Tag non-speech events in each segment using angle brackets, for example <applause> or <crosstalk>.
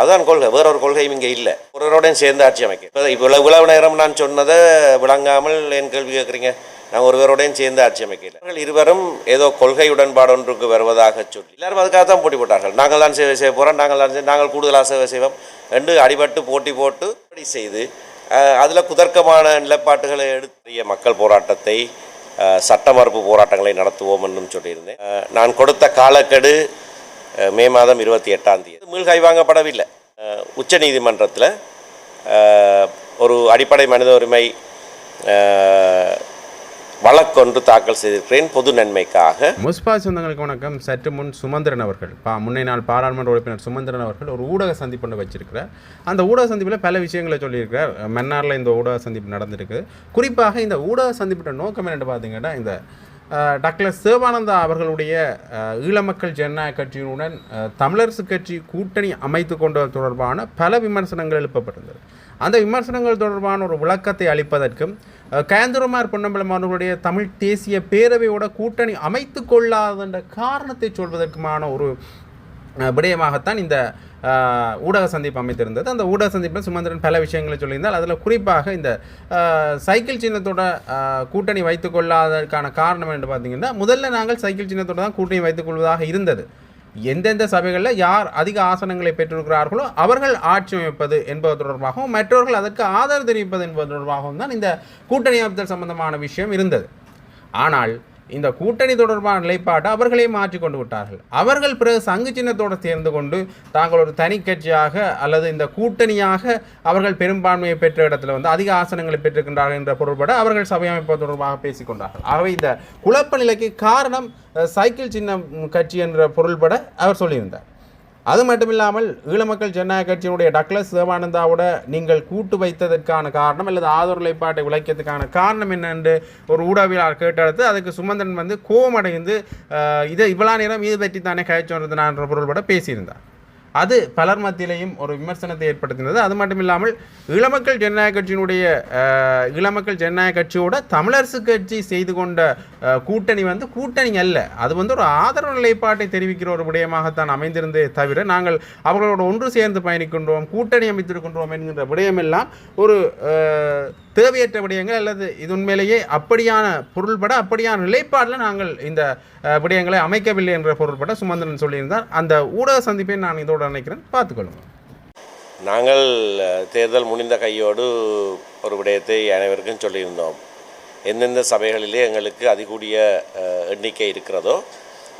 அதுதான் கொள்கை வேற ஒரு கொள்கையும் இங்கே இல்லை. ஒருவரோடையும் சேர்ந்து ஆட்சி அமைக்க. இப்போ இவ்வளவு இவ்வளவு நேரம் நான் சொன்னதை விளங்காமல் என் கேள்வி கேட்குறீங்க? நான் ஒருவரோடையும் சேர்ந்து ஆட்சி அமைக்கல. அவர்கள் இருவரும் ஏதோ கொள்கை உடன்பாடு ஒன்றுக்கு வருவதாக சொல்லி. எல்லாரும் அதுக்காக தான் போட்டி போட்டார்கள். நாங்கள் தான் சேவை செய்ய போகிறோம் நாங்கள் தான் நாங்கள் கூடுதலாக சேவை செய்வோம். என்று அடிபட்டு போட்டி போட்டு அப்படி செய்து அதில் குதர்க்கமான நிலைப்பாட்டுகளை எடுத்திய மக்கள் போராட்டத்தை சட்ட மறுப்பு போராட்டங்களை நடத்துவோம் என்றும் சொல்லியிருந்தேன். நான் கொடுத்த காலக்கெடு மே மாதம் இருபத்தி எட்டாம் தேதி. மீள்கை வாங்கப்படவில்லை உச்ச நீதிமன்றத்தில் ஒரு அடிப்படை மனித உரிமை வழக்கொன்று தாக்கல் செய்திருக்கிறேன் பொது நன்மைக்காக. முஸ்பா சொந்தங்களுக்கு வணக்கம். சற்று முன் சுமந்திரன் அவர்கள் பா முன்னே நாள் பாராளுமன்ற உறுப்பினர் சுமந்திரன் அவர்கள் ஒரு ஊடக சந்திப்பு ஒன்று வச்சிருக்கிறார். அந்த ஊடக சந்திப்பில் பல விஷயங்களை சொல்லியிருக்கிறார். மன்னாரில் இந்த ஊடக சந்திப்பு நடந்திருக்கு. குறிப்பாக இந்த ஊடக சந்திப்பிட்ட நோக்கம் என்னென்னு பார்த்தீங்கன்னா இந்த டக்ளஸ் சிவானந்தா அவர்களுடைய ஈழமக்கள் ஜனநாயக கட்சியினுடன் தமிழரசு கட்சி கூட்டணி அமைத்து கொண்டது தொடர்பான பல விமர்சனங்கள் எழுப்பப்பட்டிருந்தது. அந்த விமர்சனங்கள் தொடர்பான ஒரு விளக்கத்தை அளிப்பதற்கும் அஹ், கேந்திரமார் பொன்னம்பலம் அவர்களுடைய தமிழ் தேசிய பேரவையோட கூட்டணி அமைத்து கொள்ளாத காரணத்தை சொல்வதற்குமான ஒரு விடயமாகத்தான் இந்த ஊடக சந்திப்பு அமைத்திருந்தது. அந்த ஊடக சந்திப்பில் சுமந்திரன் பல விஷயங்களை சொல்லியிருந்தால் அதில் குறிப்பாக இந்த சைக்கிள் சின்னத்தோட கூட்டணி வைத்துக் கொள்ளாததற்கான காரணம் என்று பார்த்தீங்கன்னா முதல்ல நாங்கள் சைக்கிள் சின்னத்தோட தான் கூட்டணி வைத்துக் கொள்வதாக இருந்தது. எந்தெந்த சபைகளில் யார் அதிக ஆசனங்களை பெற்றிருக்கிறார்களோ அவர்கள் ஆட்சி அமைப்பது என்பது தொடர்பாகவும் மற்றவர்கள் அதற்கு ஆதரவு தெரிவிப்பது என்பது தொடர்பாகவும் தான் இந்த கூட்டணி அமைத்தல் சம்பந்தமான விஷயம் இருந்தது. ஆனால் இந்த கூட்டணி தொடர்பான நிலைப்பாட்டை அவர்களே மாற்றி கொண்டு விட்டார்கள். அவர்கள் பிறகு சங்கு சின்னத்தோடு சேர்ந்து கொண்டு தாங்கள் ஒரு தனி கட்சியாக அல்லது இந்த கூட்டணியாக அவர்கள் பெரும்பான்மையை பெற்ற இடத்துல வந்து அதிக ஆசனங்களை பெற்றிருக்கின்றார்கள் என்ற பொருள்பட அவர்கள் சபை அமைப்பது தொடர்பாக பேசிக்கொண்டார்கள். ஆகவே இந்த குழப்ப நிலைக்கு காரணம் சைக்கிள் சின்னம் கட்சி என்ற பொருள்பட அவர் சொல்லியிருந்தார். அது மட்டும் இல்லாமல் ஈழமக்கள் ஜனநாயக கட்சியினுடைய டக்ளஸ் சிவானந்தாவோட நீங்கள் கூட்டு வைத்ததற்கான காரணம் அல்லது ஆதரவு நிலைப்பாட்டை உழைக்கிறதுக்கான காரணம் என்னென்று ஒரு ஊடகவியலாளர் கேட்டடுத்து அதுக்கு சுமந்திரன் வந்து கோபமடைந்து இதை இவ்வளோ நேரம் இது பற்றி தானே கழிச்சு நான் என்ற பொருள்பட பேசியிருந்தார். அது பலர் மத்தியிலையும் ஒரு விமர்சனத்தை ஏற்படுத்தினது. அது மட்டும் இல்லாமல் இளமக்கள் ஜனநாயக கட்சியினுடைய இளமக்கள் ஜனநாயக கட்சியோட தமிழரசு கட்சி செய்து கொண்ட கூட்டணி வந்து கூட்டணி அல்ல. அது வந்து ஒரு ஆதரவு நிலைப்பாட்டை தெரிவிக்கிற ஒரு விடயமாகத்தான் அமைந்திருந்தே தவிர நாங்கள் அவர்களோட ஒன்று சேர்ந்து பயணிக்கின்றோம் கூட்டணி அமைத்திருக்கின்றோம் என்கின்ற விடயமெல்லாம் ஒரு தேவையற்ற விடயங்கள் அல்லது இது உண்மையிலேயே அப்படியான பொருள்பட அப்படியான நிலைப்பாடில் நாங்கள் இந்த விடயங்களை அமைக்கவில்லை என்ற பொருள்பட சுமந்திரன் சொல்லியிருந்தார். அந்த ஊடக சந்திப்பை நான் இதோடு நினைக்கிறேன் பார்த்துக்கொள்ளுங்க. நாங்கள் தேர்தல் முடிந்த கையோடு ஒரு விடயத்தை அனைவருக்கும் சொல்லியிருந்தோம். எந்தெந்த சபைகளிலே எங்களுக்கு அதிகூடிய எண்ணிக்கை இருக்கிறதோ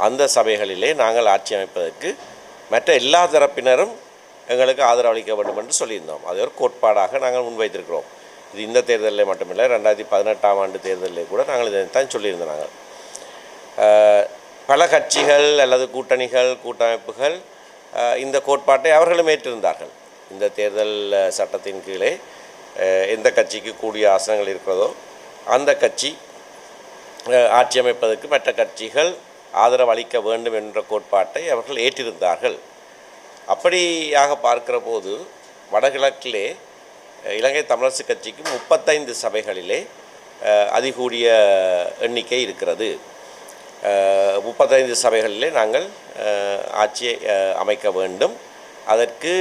அந்த சபைகளிலே நாங்கள் ஆட்சி அமைப்பதற்கு மற்ற எல்லா தரப்பினரும் எங்களுக்கு ஆதரவு அளிக்க வேண்டும் என்று சொல்லியிருந்தோம். அது ஒரு கோட்பாடாக நாங்கள் முன்வைத்திருக்கிறோம். இது இந்த தேர்தலில் மட்டுமில்லை ரெண்டாயிரத்தி பதினெட்டாம் ஆண்டு தேர்தலில் கூட நாங்கள் இதைத்தான் சொல்லியிருந்தாங்க சொல்லியிருந்தோம் நாங்கள். பல கட்சிகள் அல்லது கூட்டணிகள் கூட்டமைப்புகள் இந்த கோட்பாட்டை அவர்களும் ஏற்றிருந்தார்கள். இந்த தேர்தல் சட்டத்தின் கீழே எந்த கட்சிக்கு கூடிய ஆசனங்கள் இருக்கிறதோ அந்த கட்சி ஆட்சி அமைப்பதற்கு மற்ற கட்சிகள் ஆதரவு அளிக்க வேண்டும் என்ற கோட்பாட்டை அவர்கள் ஏற்றிருந்தார்கள். அப்படியாக பார்க்கிற போது வடகிழக்கிலே இலங்கை தமிழரசு கட்சிக்கு முப்பத்தைந்து சபைகளிலே அதிகூடிய எண்ணிக்கை இருக்கிறது. முப்பத்தைந்து சபைகளிலே நாங்கள் ஆட்சியை அமைக்க வேண்டும். அதற்கு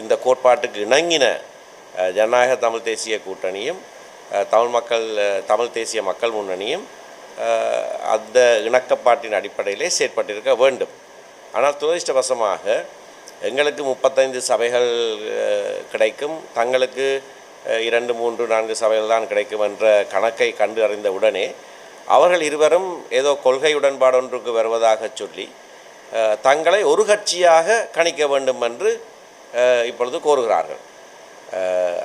இந்த கோட்பாட்டுக்கு இணங்கின ஜனநாயக தமிழ் தேசிய கூட்டணியும் தமிழ் மக்கள் தமிழ் தேசிய மக்கள் முன்னணியும் அந்த இணக்கப்பாட்டின் அடிப்படையிலே செயற்பட்டிருக்க வேண்டும். ஆனால் துரதிருஷ்டவசமாக எங்களுக்கு முப்பத்தைந்து சபைகள் கிடைக்கும். தங்களுக்கு இரண்டு மூன்று நான்கு சபைகள் தான் கிடைக்கும் என்ற கணக்கை கண்டு அறிந்த உடனே அவர்கள் இருவரும் ஏதோ கொள்கை உடன்பாடு ஒன்றுக்கு வருவதாக சொல்லி தங்களை ஒரு கட்சியாக கணிக்க வேண்டும் என்று இப்பொழுது கோருகிறார்கள்.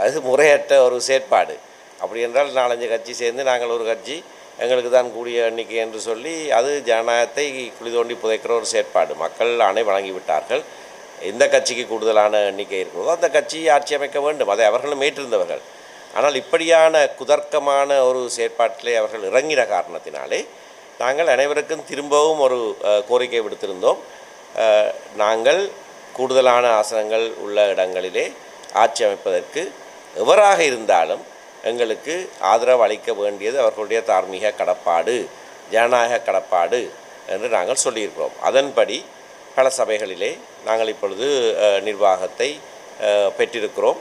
அது முறையற்ற ஒரு செயற்பாடு. அப்படி என்றால் நாலஞ்சு கட்சி சேர்ந்து நாங்கள் ஒரு கட்சி எங்களுக்கு தான் கூடிய எண்ணிக்கை என்று சொல்லி அது ஜனநாயகத்தை குழி தோண்டி புதைக்கிற ஒரு செயற்பாடு. மக்கள் ஆணை வழங்கிவிட்டார்கள். எந்த கட்சிக்கு கூடுதலான எண்ணிக்கை இருக்கிறதோ அந்த கட்சி ஆட்சி அமைக்க வேண்டும். அதை அவர்களும் ஏற்றிருந்தவர்கள். ஆனால் இப்படியான குதர்க்கமான ஒரு செயற்பாட்டிலே அவர்கள் இறங்கின காரணத்தினாலே நாங்கள் அனைவருக்கும் திரும்பவும் ஒரு கோரிக்கை விடுத்திருந்தோம். நாங்கள் கூடுதலான ஆசனங்கள் உள்ள இடங்களிலே ஆட்சி அமைப்பதற்கு எவராக இருந்தாலும் எங்களுக்கு ஆதரவு அளிக்க வேண்டியது அவர்களுடைய தார்மீக கடப்பாடு ஜனநாயக கடப்பாடு என்று நாங்கள் சொல்லியிருக்கிறோம். அதன்படி பல சபைகளிலே நாங்கள் இப்பொழுது நிர்வாகத்தை பெற்றிருக்கிறோம்.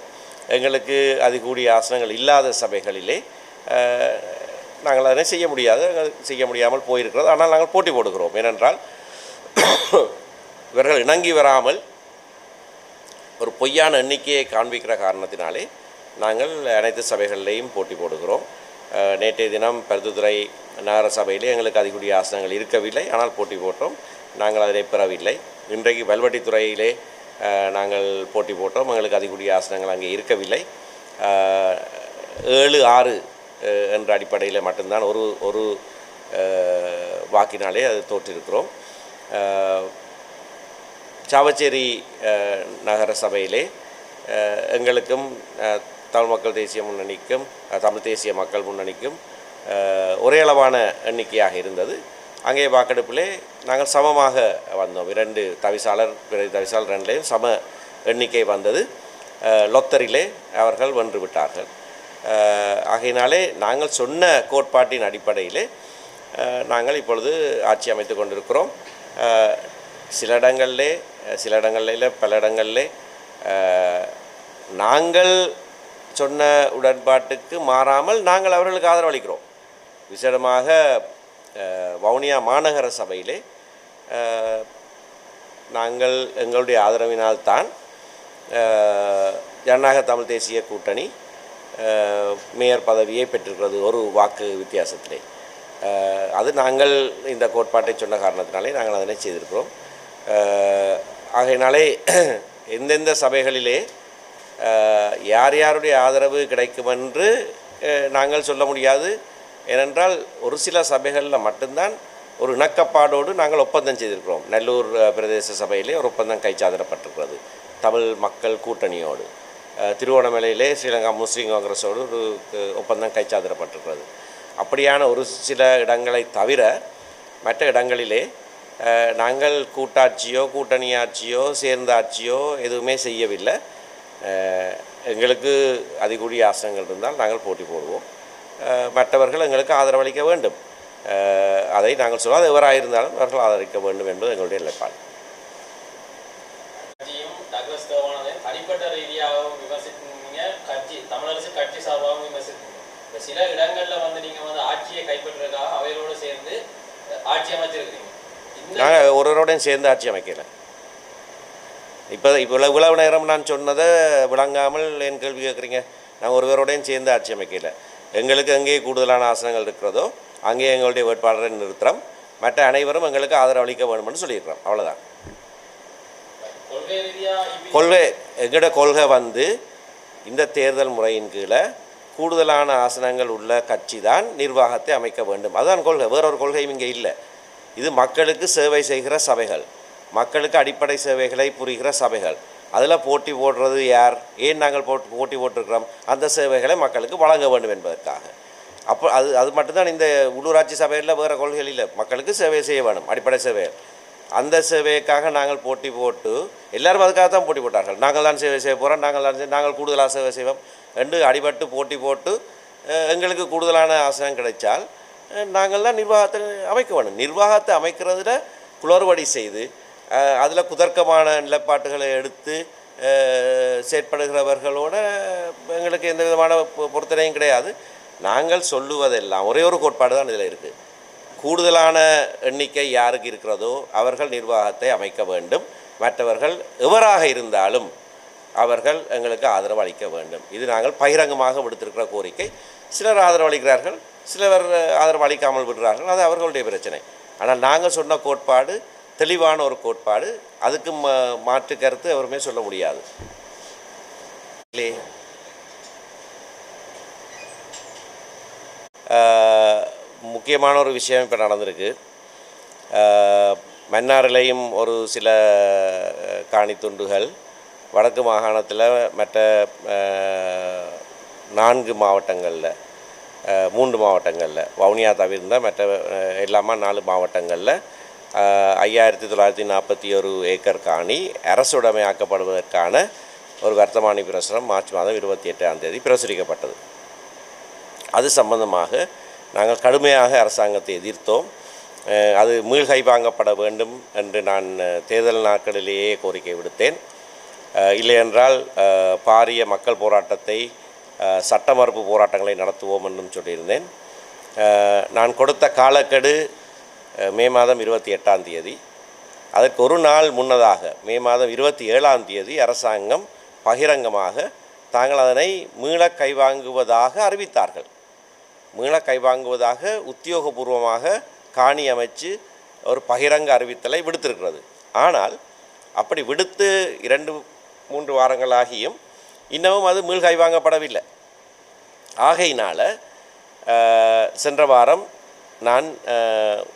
எங்களுக்கு அது கூடிய ஆசனங்கள் இல்லாத சபைகளிலே நாங்கள் அதனை செய்ய முடியாது செய்ய முடியாமல் போயிருக்கிறது. ஆனால் நாங்கள் போட்டி போடுகிறோம். ஏனென்றால் இவர்கள் இணங்கி வராமல் ஒரு பொய்யான எண்ணிக்கையை காண்பிக்கிற காரணத்தினாலே நாங்கள் அனைத்து சபைகளிலேயும் போட்டி போடுகிறோம். நேற்றைய தினம் பருத்துத்துறை நகர சபையிலே எங்களுக்கு அதிகூடிய ஆசனங்கள் இருக்கவில்லை. ஆனால் போட்டி போட்டோம். நாங்கள் அதனை பெறவில்லை. இன்றைக்கு வல்வெட்டித்துறையிலே துறையிலே நாங்கள் போட்டி போட்டோம். எங்களுக்கு அதிகூடிய ஆசனங்கள் அங்கே இருக்கவில்லை. ஏழு ஆறு என்ற அடிப்படையில் மட்டும்தான் ஒரு ஒரு வாக்கினாலே அது தோற்றிருக்கிறோம். சாவச்சேரி நகர சபையிலே எங்களுக்கும் தமிழ் மக்கள் தேசிய முன்னணிக்கும் தமிழ் தேசிய மக்கள் முன்னணிக்கும் ஒரே அளவான எண்ணிக்கையாக இருந்தது. அங்கே வாக்கெடுப்பிலே நாங்கள் சமமாக வந்தோம். இரண்டு தவிசாளர் பிறகு தவிசாளர் ரெண்டுலேயும் சம எண்ணிக்கை வந்தது. லொத்தரிலே அவர்கள் வென்று விட்டார்கள். ஆகையினாலே நாங்கள் சொன்ன கோட்பாட்டின் அடிப்படையிலே நாங்கள் இப்பொழுது ஆட்சி அமைத்து கொண்டிருக்கிறோம். சில இடங்களிலே சில இடங்களில் பல இடங்களிலே நாங்கள் சொன்ன உடன்பாட்டுக்கு மாறாமல் நாங்கள் அவர்களுக்கு ஆதரவளிக்கிறோம். விசேடமாக வவுனியா மாநகர சபையிலே நாங்கள் எங்களுடைய ஆதரவினால்தான் ஜனநாயக தமிழ் தேசிய கூட்டணி மேயர் பதவியை பெற்றிருக்கிறது ஒரு வாக்கு வித்தியாசத்திலே. அது நாங்கள் இந்த கோட்பாட்டை சொன்ன காரணத்தினாலே நாங்கள் அதனை செய்திருக்கிறோம். ஆகையினாலே <clears throat> எந்தெந்த சபைகளிலே யார் யாருடைய ஆதரவு கிடைக்குமென்று என்று நாங்கள் சொல்ல முடியாது. ஏனென்றால் ஒரு சில சபைகளில் மட்டும்தான் ஒரு இணக்கப்பாடோடு நாங்கள் ஒப்பந்தம் செய்திருக்கிறோம். நல்லூர் பிரதேச சபையிலே ஒரு ஒப்பந்தம் கைச்சாதிடப்பட்டிருக்கிறது தமிழ் மக்கள் கூட்டணியோடு. திருவோணமலையிலே ஸ்ரீலங்கா முஸ்லீம் காங்கிரஸோடு ஒரு ஒப்பந்தம் கைச்சாதிடப்பட்டிருக்கிறது அப்படியான ஒரு சில இடங்களை தவிர மற்ற இடங்களிலே நாங்கள் கூட்டாட்சியோ கூட்டணி ஆட்சியோ சேர்ந்த ஆட்சியோ எதுவுமே செய்யவில்லை. எங்களுக்கு அதிகூடிய ஆசனங்கள் இருந்தால் நாங்கள் போட்டி போடுவோம். மற்றவர்கள் எங்களுக்கு ஆதரவளிக்க வேண்டும். அதை நாங்கள் சொல்ல அது எவராக இருந்தாலும் அவர்கள் ஆதரிக்க வேண்டும் என்பது எங்களுடைய நிலைப்பாடு. கட்சியும் டக்ளஸ் தேவானதையும் தனிப்பட்ட ரீதியாகவும் விமர்சித்தீங்க கட்சி தமிழரசு கட்சி சார்பாகவும் விமர்சித்தீங்க இப்ப சில இடங்கள்ல வந்து நீங்க வந்து ஆட்சியை கைப்பற்றுறதுக்காக அவையோடு சேர்ந்து ஆட்சி அமைச்சிருக்கிறீங்க. நாங்கள் ஒருவரோடையும் சேர்ந்து ஆட்சி அமைக்கல. இப்போ இப்போ இவ்வளவு இவ்வளவு நேரம் நான் சொன்னதை விளங்காமல் என் கேள்வி கேட்குறீங்க? நான் ஒருவரோடையும் சேர்ந்து ஆட்சி அமைக்கல. எங்களுக்கு எங்கே கூடுதலான ஆசனங்கள் இருக்கிறதோ அங்கே எங்களுடைய வேட்பாளரை நிறுத்துகிறோம் மற்ற அனைவரும் எங்களுக்கு ஆதரவளிக்க வேணும்னு சொல்லிடுறோம் சொல்லியிருக்கிறோம். அவ்வளோதான் கொள்கை கொள்கை எங்களோட கொள்கை வந்து இந்த தேர்தல் முறையின் கீழே கூடுதலான ஆசனங்கள் உள்ள கட்சி தான் நிர்வாகத்தை அமைக்க வேண்டும். அதுதான் கொள்கை. வேறொரு கொள்கையும் இங்கே இல்லை. இது மக்களுக்கு சேவை செய்கிற சபைகள். மக்களுக்கு அடிப்படை சேவைகளை புரிகிற சபைகள். அதில் போட்டி போடுறது யார்? ஏன் நாங்கள் போட்டு போட்டி போட்டிருக்கிறோம்? அந்த சேவைகளை மக்களுக்கு வழங்க வேண்டும் என்பதற்காக. அப்போ அது அது மட்டும்தான் இந்த உள்ளூராட்சி சபையில் வேறு கொள்கைகள் இல்லை. மக்களுக்கு சேவை செய்ய வேணும் அடிப்படை சேவை. அந்த சேவைக்காக நாங்கள் போட்டி போட்டு எல்லாரும் அதுக்காக தான் போட்டி போட்டார்கள். நாங்கள் தான் சேவை செய்ய போகிறோம் நாங்கள் தான் நாங்கள் கூடுதலாக சேவை செய்வோம் என்று அடிபட்டு போட்டி போட்டு எங்களுக்கு கூடுதலான ஆசனம் கிடைச்சால் நாங்கள் தான் நிர்வாகத்தை அமைக்க வேணும். நிர்வாகத்தை அமைக்கிறதுல குளறுபடி செய்து அதில் குதர்க்கமான நிலைப்பாட்டுகளை எடுத்து செயற்படுகிறவர்களோட எங்களுக்கு எந்த விதமான பொ- பொருத்தனையும் கிடையாது. நாங்கள் சொல்லுவதெல்லாம் ஒரே ஒரு கோட்பாடு தான் இதில் இருக்குது கூடுதலான எண்ணிக்கை யாருக்கு இருக்கிறதோ அவர்கள் நிர்வாகத்தை அமைக்க வேண்டும். மற்றவர்கள் எவராக இருந்தாலும் அவர்கள் எங்களுக்கு ஆதரவு அளிக்க வேண்டும். இது நாங்கள் பகிரங்கமாக விடுத்திருக்கிற கோரிக்கை. சிலர் ஆதரவு அளிக்கிறார்கள் சிலர் ஆதரவு அளிக்காமல் விடுறார்கள் அது அவர்களுடைய பிரச்சனை. ஆனால் நாங்கள் சொன்ன கோட்பாடு தெளிவான ஒரு கோட்பாடு அதுக்கு மா மாற்று கருத்து எவருமே சொல்ல முடியாது. இல்லையே முக்கியமான ஒரு விஷயம் இப்போ நடந்திருக்கு. மன்னாரிலையும் ஒரு சில காணித்துண்டுகள் வடக்கு மாகாணத்தில் மற்ற நான்கு மாவட்டங்களில் மூன்று மாவட்டங்களில் வவுனியா தவிர்ந்த மற்ற ஆஹ், எல்லாமா நாலு மாவட்டங்களில் ஐயாயிரத்தி தொள்ளாயிரத்தி நாற்பத்தி ஒரு ஏக்கர் காணி அரசுடைமையாக்கப்படுவதற்கான ஒரு வர்த்தமானி பிரசுரம் மார்ச் மாதம் இருபத்தி எட்டாம் தேதி பிரசுரிக்கப்பட்டது. அது சம்பந்தமாக நாங்கள் கடுமையாக அரசாங்கத்தை எதிர்த்தோம். அது மீள்கை வாங்கப்பட வேண்டும் என்று நான் தேர்தல் நாட்களிலேயே கோரிக்கை விடுத்தேன். இல்லையென்றால் பாரிய மக்கள் போராட்டத்தை சட்ட மறுப்பு போராட்டங்களை நடத்துவோம் என்றும் சொல்லியிருந்தேன். நான் கொடுத்த காலக்கெடு மே மாதம் இருபத்தி எட்டாம் தேதி. அதற்கு ஒரு நாள் முன்னதாக மே மாதம் இருபத்தி ஏழாம் தேதி அரசாங்கம் பகிரங்கமாக தாங்கள் அதனை மீள கைவாங்குவதாக அறிவித்தார்கள். மீள கைவாங்குவதாக உத்தியோகபூர்வமாக காணி அமைச்சு ஒரு பகிரங்க அறிவித்தலை விடுத்திருக்கிறது. ஆனால் அப்படி விடுத்து இரண்டு மூன்று வாரங்களாகியும் இன்னமும் அது மீள் கைவாங்கப்படவில்லை. ஆகையினால் சென்ற வாரம் நான்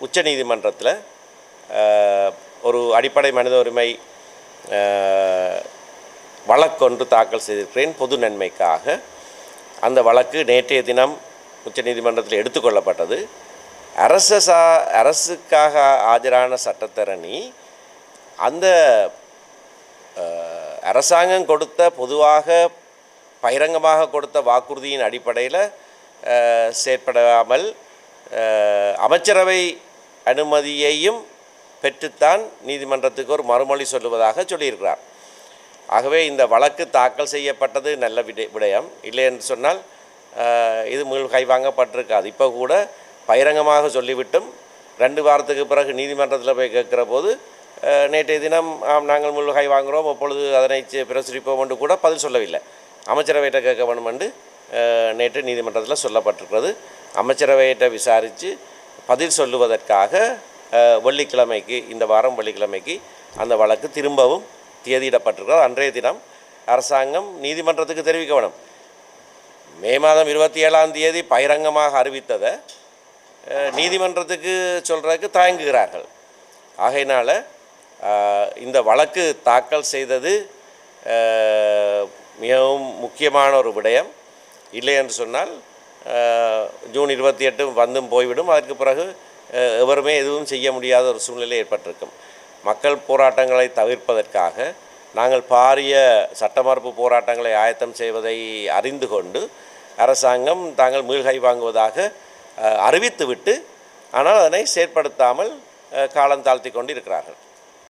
உச்ச நீதிமன்றத்தில் ஒரு அடிப்படை மனித உரிமை வழக்கொன்று தாக்கல் செய்திருக்கிறேன் பொது நன்மைக்காக. அந்த வழக்கு நேற்றைய தினம் உச்சநீதிமன்றத்தில் எடுத்துக்கொள்ளப்பட்டது. அரச சா அரசுக்காக ஆஜரான சட்டத்தரணி அந்த அரசாங்கம் கொடுத்த பொதுவாக பகிரங்கமாக கொடுத்த வாக்குறுதியின் அடிப்படையில் செயற்படாமல் அமைச்சரவை அனுமதியையும் பெற்றுத்தான் நீதிமன்றத்துக்கு ஒரு மறுமொழி சொல்லுவதாக சொல்லியிருக்கிறார். ஆகவே இந்த வழக்கு தாக்கல் செய்யப்பட்டது நல்ல விடை விடயம். இல்லை என்று சொன்னால் இது மீள் கைவாங்கப்பட்டிருக்காது இப்போ கூட பகிரங்கமாக சொல்லிவிட்டும். ரெண்டு வாரத்துக்கு பிறகு நீதிமன்றத்தில் போய் கேட்குற போது நேற்றைய தினம் ஆம் நாங்கள் மீள் கை வாங்குகிறோம் அப்பொழுது அதனை பிரசுரிப்போம் என்று கூட பதில் சொல்லவில்லை. அமைச்சரவையிட்ட கேட்க வேண்டும் என்று நேற்று நீதிமன்றத்தில் சொல்லப்பட்டிருக்கிறது. அமைச்சரவையிட்ட விசாரித்து பதில் சொல்லுவதற்காக வெள்ளிக்கிழமைக்கு இந்த வாரம் வெள்ளிக்கிழமைக்கு அந்த வழக்கு திரும்பவும் தேதியிடப்பட்டிருக்கிறது. அன்றைய தினம் அரசாங்கம் நீதிமன்றத்துக்கு தெரிவிக்க வேணும். மே மாதம் இருபத்தி ஏழாம் தேதி பகிரங்கமாக அறிவித்ததை நீதிமன்றத்துக்கு சொல்கிறதுக்கு தயங்குகிறார்கள். ஆகையினால் இந்த வழக்கு தாக்கல் செய்தது மிகவும் முக்கியமான ஒரு விடயம். இல்லை என்று சொன்னால் ஜூன் இருபத்தி எட்டு வந்தும் போய்விடும். அதற்கு பிறகு எவருமே எதுவும் செய்ய முடியாத ஒரு சூழ்நிலை ஏற்பட்டிருக்கும். மக்கள் போராட்டங்களை தவிர்ப்பதற்காக நாங்கள் பாரிய சட்டமறுப்பு போராட்டங்களை ஆயத்தம் செய்வதை அறிந்து கொண்டு அரசாங்கம் தாங்கள் மீள்கை வாங்குவதாக அறிவித்துவிட்டு ஆனால் அதனை செயற்படுத்தாமல் காலம் தாழ்த்தி கொண்டு இருக்கிறார்கள்